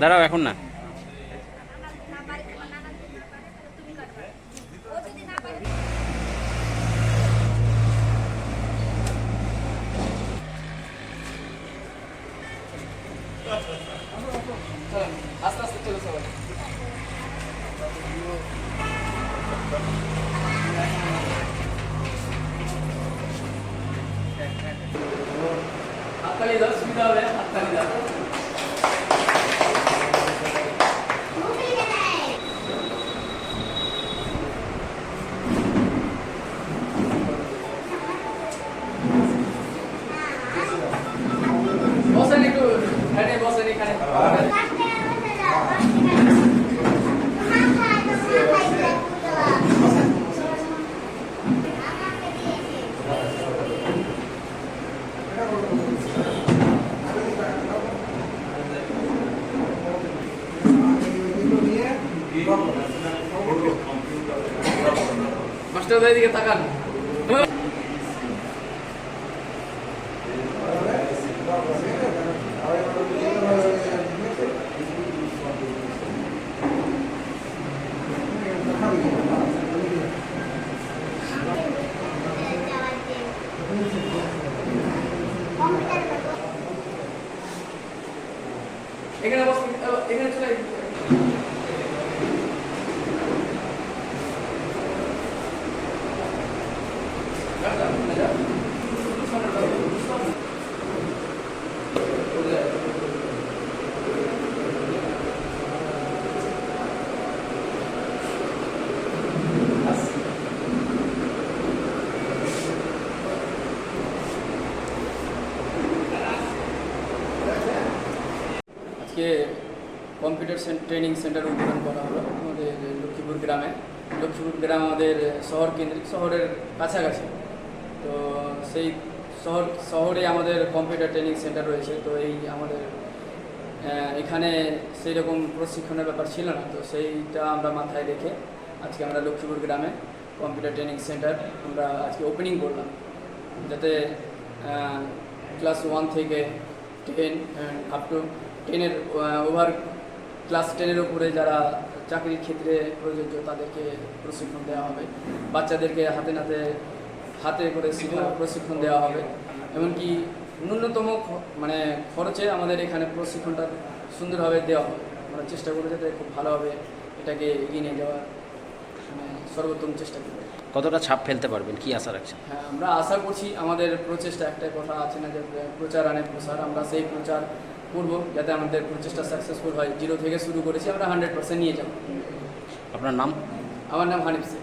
দাঁড়াও এখন না। হাততালি দাও সুবিধা হবে হাততালি দাও বসেন একটু এখানে বসেন এখানে মাস্টারদের দিকে তাকান এখানে বস এখানে চলে আজকে কম্পিউটার ট্রেনিং সেন্টার উদ্বোধন করা হলো আমাদের লক্ষ্মীপুর গ্রামে। লক্ষ্মীপুর গ্রাম আমাদের শহর কেন্দ্রিক শহরের কাছাকাছি। তো সেই শহর, শহরে আমাদের কম্পিউটার ট্রেনিং সেন্টার রয়েছে, তো এই আমাদের এখানে সেই রকম প্রশিক্ষণের ব্যাপার ছিল না, তো সেইটা আমরা মাথায় রেখে আজকে আমরা লক্ষ্মীপুর গ্রামে কম্পিউটার ট্রেনিং সেন্টার আমরা আজকে ওপেনিং করলাম। যাতে ক্লাস ওয়ান থেকে টেন আপ টু টেনের ওভার ক্লাস টেনের উপরে যারা চাকরির ক্ষেত্রে প্রযোজ্য তাদেরকে প্রশিক্ষণ দেওয়া হবে। বাচ্চাদেরকে হাতে নাতে হাতে করে শেখা প্রশিক্ষণ দেওয়া হবে। এমনকি ন্যূনতম মানে খরচে আমাদের এখানে প্রশিক্ষণটা সুন্দরভাবে দেওয়া হবে। আমরা চেষ্টা করব যাতে খুব ভালোভাবে এটাকে এগিয়ে নিয়ে যাওয়ার মানে সর্বোত্তম চেষ্টা করব। কতটা ছাপ ফেলতে পারবেন? কি আশা রাখছেন? হ্যাঁ আমরা আশা করছি আমাদের প্রচেষ্টা একটাই কথা আছে না যে প্রচার আনে প্রসার। আমরা সেই প্রচার করব যাতে আমাদের প্রচেষ্টা সাকসেসফুল হয়। জিরো থেকে শুরু করেছি আমরা হান্ড্রেড পার্সেন্ট নিয়ে যাব। আপনার নাম? আমার নাম হানিফ শেখ।